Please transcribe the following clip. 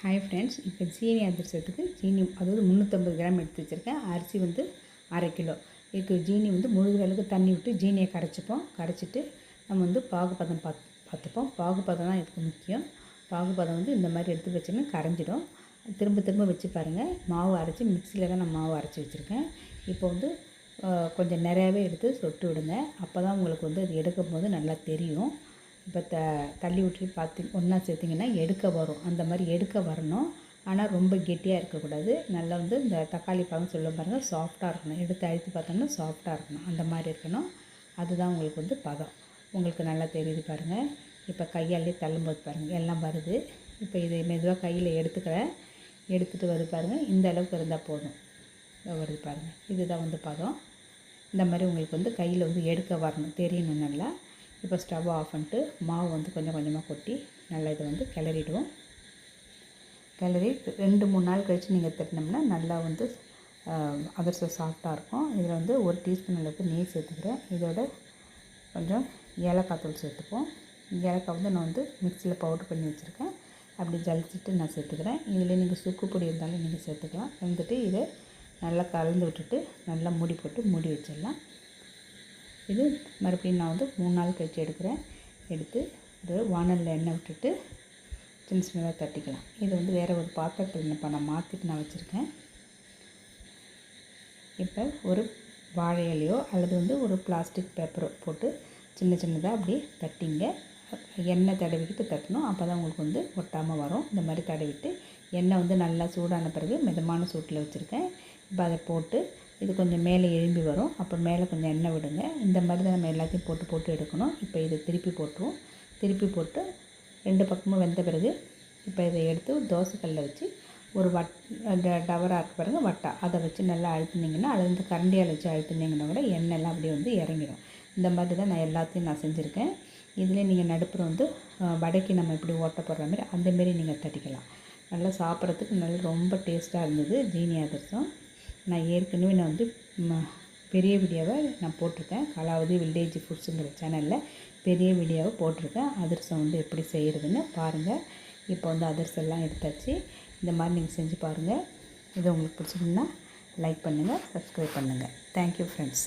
Hi friends இப்போ சீனி அதிரசத்துக்கு சீனி அதாவது முந்நூற்றம்பது கிராம் எடுத்து வச்சுருக்கேன். அரிசி வந்து அரை கிலோ. இதுக்கு ஜீனி வந்து முழுகிற அளவுக்கு தண்ணி விட்டு ஜீனியை கரைச்சிப்போம். கரைச்சிட்டு நம்ம வந்து பாகுபதம் பாத் பார்த்துப்போம் பாகுபதம் தான் இதுக்கு முக்கியம். பாகுபதம் வந்து இந்த மாதிரி எடுத்து வச்சோன்னா கரைஞ்சிடும். திரும்ப திரும்ப வச்சு பாருங்கள் மாவு அரைச்சி மிக்சியில் தான் நான் மாவு அரைச்சி வச்சுருக்கேன். இப்போ வந்து கொஞ்சம் நிறையாவே எடுத்து சொட்டு விடுங்க. அப்போ தான் உங்களுக்கு வந்து அது எடுக்கும் போது நல்லா தெரியும். இப்போ த தள்ளி விட்டு பார்த்து ஒன்றா சேர்த்திங்கன்னா எடுக்க வரும். அந்த மாதிரி எடுக்க வரணும். ஆனால் ரொம்ப கெட்டியாக இருக்கக்கூடாது. நல்லா வந்து இந்த தக்காளி பழம் சொல்ல பாருங்கள் சாஃப்டாக இருக்கணும். எடுத்து அழுத்தி பார்த்தோம்னா சாஃப்டாக இருக்கணும். அந்த மாதிரி இருக்கணும். அதுதான் உங்களுக்கு வந்து பதம். உங்களுக்கு நல்லா தெரியுது பாருங்கள் இப்போ கையாலே தள்ளும்போது பாருங்கள் எல்லாம் வருது. இப்போ இதை மெதுவாக கையில் எடுத்துக்கிறேன் எடுத்துகிட்டு வருது பாருங்கள் இந்த அளவுக்கு இருந்தால் போதும். வருது பாருங்கள் இதுதான் வந்து பதம். இந்த மாதிரி உங்களுக்கு வந்து கையில் வந்து எடுக்க வரணும். தெரியணும் நல்லா. இப்போ ஸ்டவ் ஆஃப் பண்ணிட்டு மாவு வந்து கொஞ்சம் கொஞ்சமாக கொட்டி நல்லா இதை வந்து கிளறிடுவோம். கிளறி ரெண்டு மூணு நாள் கழித்து நீங்கள் தட்டினோம்னா நல்லா வந்து அதிரசம் சாஃப்டாக இருக்கும். இதில் வந்து ஒரு டீஸ்பூன் அளவுக்கு நெய் சேர்த்துக்கிறேன். இதோட கொஞ்சம் ஏலக்காய் தூள் சேர்த்துப்போம். ஏலக்காய் வந்து நான் வந்து மிக்சியில் பவுடர் பண்ணி வச்சுருக்கேன். அப்படி ஜலிச்சிட்டு நான் சேர்த்துக்கிறேன். இதில் நீங்கள் சுக்கு பொடி இருந்தாலும் நீங்கள் சேர்த்துக்கலாம். வந்துட்டு இதை நல்லா கலந்து விட்டுட்டு நல்லா மூடி போட்டு மூடி வச்சிடலாம். இது மறுபடியும் நான் வந்து மூணு நாள் கழிச்சு எடுக்கிறேன். எடுத்து இது வானலில் எண்ணெய் விட்டுட்டு சின்ன சின்னதாக தட்டிக்கலாம். இது வந்து வேறு ஒரு பாத்திரத்தில் இப்போ நான் மாற்றிட்டு நான் வச்சுருக்கேன். இப்போ ஒரு வாழை இலையோ அல்லது வந்து ஒரு பிளாஸ்டிக் பேப்பரோ போட்டு சின்ன சின்னதாக அப்படியே தட்டிங்க. எண்ணெய் தடவிக்கிட்டு தட்டணும். அப்போ தான் உங்களுக்கு வந்து ஒட்டாமல் வரும். இந்த மாதிரி தடவிட்டு எண்ணெய் வந்து நல்லா சூடான பிறகு மிதமான சூட்டில் வச்சுருக்கேன். இப்போ அதை போட்டு இது கொஞ்சம் மேலே எழும்பி வரும். அப்போ மேலே கொஞ்சம் எண்ணெய் விடுங்க. இந்த மாதிரி தான் நம்ம எல்லாத்தையும் போட்டு போட்டு எடுக்கணும். இப்போ இதை திருப்பி போட்டுருவோம். திருப்பி போட்டு ரெண்டு பக்கமும் வெந்த பிறகு இப்போ இதை எடுத்து தோசைக்கல்லில் வச்சு ஒரு வட் டவராக இருக்க பாருங்கள் வட்டா. அதை வச்சு நல்லா அழுத்துனீங்கன்னா அது வந்து கரண்டியால் வச்சு அழுத்துனீங்கன்னா கூட எண்ணெய்லாம் அப்படியே வந்து இறங்கிடும் இந்த மாதிரி தான் நான் எல்லாத்தையும் நான் செஞ்சுருக்கேன். இதில் நீங்கள் நடுப்புற வந்து வடைக்கு நம்ம இப்படி ஓட்ட போடுற மாதிரி அந்தமாரி நீங்கள் தட்டிக்கலாம். நல்லா சாப்பிட்றதுக்கு நல்லா ரொம்ப டேஸ்ட்டாக இருந்தது. ஜீனி அதிரசம் நான் ஏற்கனவே நான் வந்து ம, பெரிய வீடியோவை நான் போட்டிருக்கேன். கலாவதி வில்லேஜ் ஃபுட்ஸுங்கிற சேனலில் பெரிய வீடியோவை போட்டிருக்கேன். அதிரசம் வந்து எப்படி செய்கிறதுன்னு பாருங்கள் இப்போ வந்து அதிரசம் எல்லாம் எடுத்தாச்சு. இந்த மாதிரி நீங்கள் செஞ்சு பாருங்கள் இது உங்களுக்கு பிடிச்சிருந்தா லைக் பண்ணுங்கள் சப்ஸ்கிரைப் பண்ணுங்கள் தேங்க்யூ ஃப்ரெண்ட்ஸ்